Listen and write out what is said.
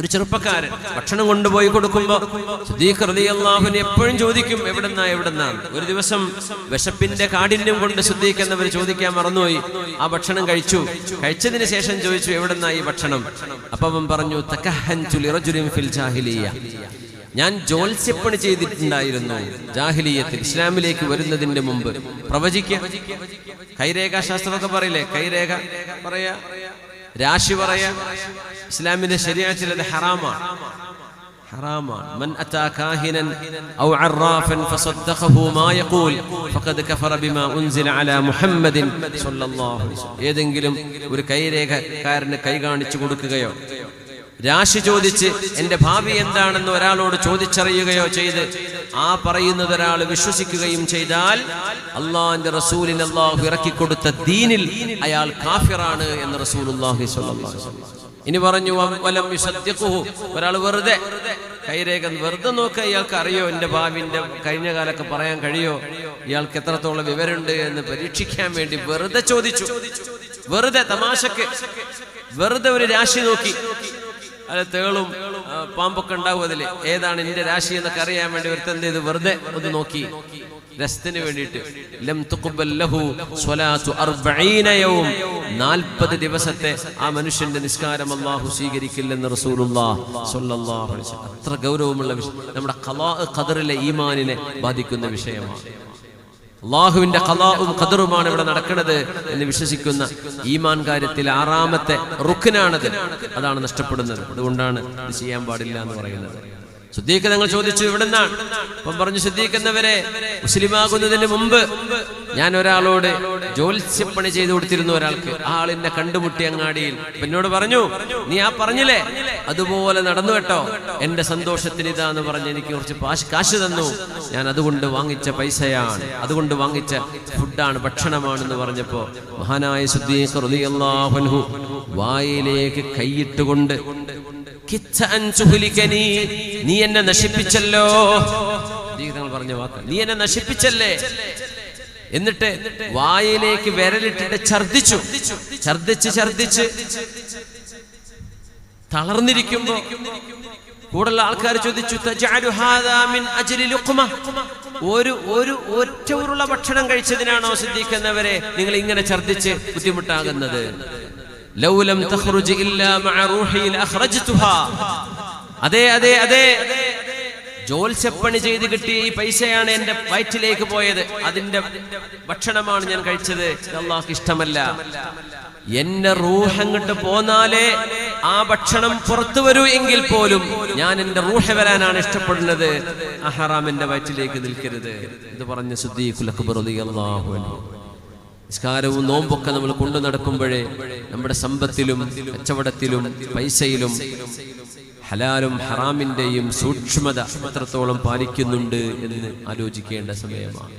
ഒരു ചെറുപ്പക്കാരൻ ഭക്ഷണം കൊണ്ടുപോയി കൊടുക്കുമ്പോ സിദ്ദീഖ് റളിയല്ലാഹുവിന് എപ്പോഴും ചോദിക്കും എവിടെന്നാ എവിടെന്നാണ് ഒരു ദിവസം വിശപ്പിന്റെ കാഠിന്യം കൊണ്ട് സിദ്ദീഖ് എന്നവർ ചോദിക്കാൻ മറന്നുപോയി. ആ ഭക്ഷണം കഴിച്ചു. കഴിച്ചതിന് ശേഷം ചോദിച്ചു എവിടെന്നാ ഈ ഭക്ഷണം? അപ്പൊ അവൻ പറഞ്ഞു ഫിൽ ജാഹിലിയ. ഞാൻ ജോത്സ്യപ്പണി ചെയ്തിട്ടുണ്ടായിരുന്നു ജാഹിലീയത്തിൽ ഇസ്ലാമിലേക്ക് വരുന്നതിന്റെ മുമ്പ്. പ്രവചിക്കുക കൈരേഖ ശാസ്ത്രമൊക്കെ പറയില്ലേ? കൈരേഖ. പറയാ. രാശി പറയാ ഇസ്ലാമിന്റെ ശരിയാച്ചിൽ അത് ഹറാമാണ്. ഹറാമാണ്. മൻ ഔ ഫസദ്ദഖഹു മാ യഖൂൽ ഫഖദ് കഫറ ബിമാ ഉൻസില അലാ മുഹമ്മദിൻ സ്വല്ലല്ലാഹു ഏതെങ്കിലും ഒരു കൈരേഖക്കാരന് കൈ കാണിച്ചു കൊടുക്കുകയോ രാശി ചോദിച്ച് എന്റെ ഭാവി എന്താണെന്ന് ഒരാളോട് ചോദിച്ചറിയുകയോ ചെയ്ത് ആ പറയുന്നത് ഒരാൾ വിശ്വസിക്കുകയും ചെയ്താൽ അള്ളാഹിന്റെ റസൂലിന് അള്ളാഹു ഇറക്കിക്കൊടുത്ത ദീനിൽ അയാൾ കാഫിറാണ് എന്ന് റസൂൽ ഇനി പറഞ്ഞു ഒരാൾ വെറുതെ കൈരേഖ വെറുതെ നോക്കുക ഇയാൾക്ക് അറിയോ? എന്റെ ഭാവിന്റെ കഴിഞ്ഞ കാലൊക്കെ പറയാൻ കഴിയോ? ഇയാൾക്ക് എത്രത്തോളം വിവരമുണ്ട് എന്ന് പരീക്ഷിക്കാൻ വേണ്ടി വെറുതെ ചോദിച്ചു. വെറുതെ തമാശക്ക് വെറുതെ ഒരു രാശി നോക്കി. അല്ല തേളും പാമ്പൊക്കെ ഉണ്ടാവും അതിൽ ഏതാണ് എന്റെ രാശി എന്നൊക്കെ അറിയാൻ വേണ്ടി ഒരു ചെയ്തു? വെറുതെ ഒന്ന് നോക്കി. രസത്തിന് വേണ്ടിയിട്ട്. 40 ദിവസത്തെ ആ മനുഷ്യന്റെ നിസ്കാരം അള്ളാഹു സ്വീകരിക്കില്ലെന്ന് റസൂലുള്ള അത്ര ഗൗരവമുള്ള വിഷയം നമ്മുടെ കലാ ഖദറിലെ ഈമാനിനെ ബാധിക്കുന്ന വിഷയമാണ്. അള്ളാഹുവിന്റെ കലാവും ഖദറുമാണ് ഇവിടെ നടക്കുന്നത് എന്ന് വിശ്വസിക്കുന്ന ഈമാൻ കാര്യത്തിൽ ആറാമത്തെ റുക്കിനാണത് അതാണ് നഷ്ടപ്പെടുന്നത്. അതുകൊണ്ടാണ് ഇത് ചെയ്യാൻ പാടില്ല എന്ന് പറയുന്നത്. സുദ്ദീഖ് ഞങ്ങൾ ചോദിച്ചു എവിടുന്നാണ് അപ്പം പറഞ്ഞു സിദ്ദീഖ് എന്നവരെ മുസ്ലിമാകുന്നതിന് മുമ്പ് ഞാൻ ഒരാളോട് ജോത്സ്യപ്പണി ചെയ്തു കൊടുത്തിരുന്നു ഒരാൾക്ക്. ആ ആളിനെ കണ്ടുമുട്ടി അങ്ങാടിയിൽ. എന്നോട് പറഞ്ഞു നീ ആ പറഞ്ഞില്ലേ? അതുപോലെ നടന്നു കേട്ടോ. എന്റെ സന്തോഷത്തിന് ഇതാന്ന് പറഞ്ഞ് എനിക്ക് കുറച്ച് കാശ് തന്നു. ഞാൻ അതുകൊണ്ട് വാങ്ങിച്ച പൈസയാണ്. അതുകൊണ്ട് വാങ്ങിച്ച ഫുഡാണ് ഭക്ഷണമാണെന്ന് പറഞ്ഞപ്പോ മഹാനായ സുദ്ദീഖ് വായിലേക്ക് കൈയിട്ടുകൊണ്ട്. നീ. എന്നെ നശിപ്പിച്ചല്ലോ. ജീവിതങ്ങൾ പറഞ്ഞ വാക്ക്. നീ എന്നെ നശിപ്പിച്ചല്ലേ? എന്നിട്ട് വായിലേക്ക് വിരലിട്ടിട്ട് ഛർദിച്ചു ഛർദിച്ച് ഛർദിച്ച് തളർന്നിരിക്കുമ്പോ കൂടുള്ള ആൾക്കാർ ചോദിച്ചു? ഒരു ഒരു ഒറ്റ ഉരുള ഭക്ഷണം കഴിച്ചതിനാണോ സിദ്ദീഖ് നിങ്ങൾ ഇങ്ങനെ ഛർദിച്ച് ബുദ്ധിമുട്ടാകുന്നത്? ലൗലം തഖ്റുജ് ഇല്ലാ മഅ റൂഹി ലഅഖ്റജ്തുഹാ അതെ അതെ അതെ. ജോൽസപ്പണി ചെയ്ത് കിട്ടിയ ഈ പൈസയാണ് എന്റെ വയറ്റിലേക്ക് പോയത്. അതിന്റെ ഭക്ഷണമാണ് ഞാൻ കഴിച്ചത്. അല്ലാഹുക്ക് ഇഷ്ടമല്ല. എന്റെ റൂഹ് അങ്ങോട്ട് പോന്നാലേ ആ ഭക്ഷണം പുറത്തു വരൂ എങ്കിൽ പോലും ഞാൻ എന്റെ റൂഹ് വരാനാണ് ഇഷ്ടപ്പെടുന്നത്. അഹറാം ഹറാം എന്റെ വയറ്റിലേക്ക് നിൽക്കരുത്. ഇത് പറഞ്ഞ സുദ്ദീഖുൽ അക്ബർ റളിയല്ലാഹു അൻഹു. നിസ്കാരവും നോമ്പൊക്കെ നമ്മൾ കൊണ്ടു നടക്കുമ്പോഴേ നമ്മുടെ സമ്പത്തിലും കച്ചവടത്തിലും പൈസയിലും ഹലാലും ഹറാമിന്റെയും സൂക്ഷ്മത എത്രത്തോളം പാലിക്കുന്നുണ്ട് എന്ന് ആലോചിക്കേണ്ട സമയമാണ്.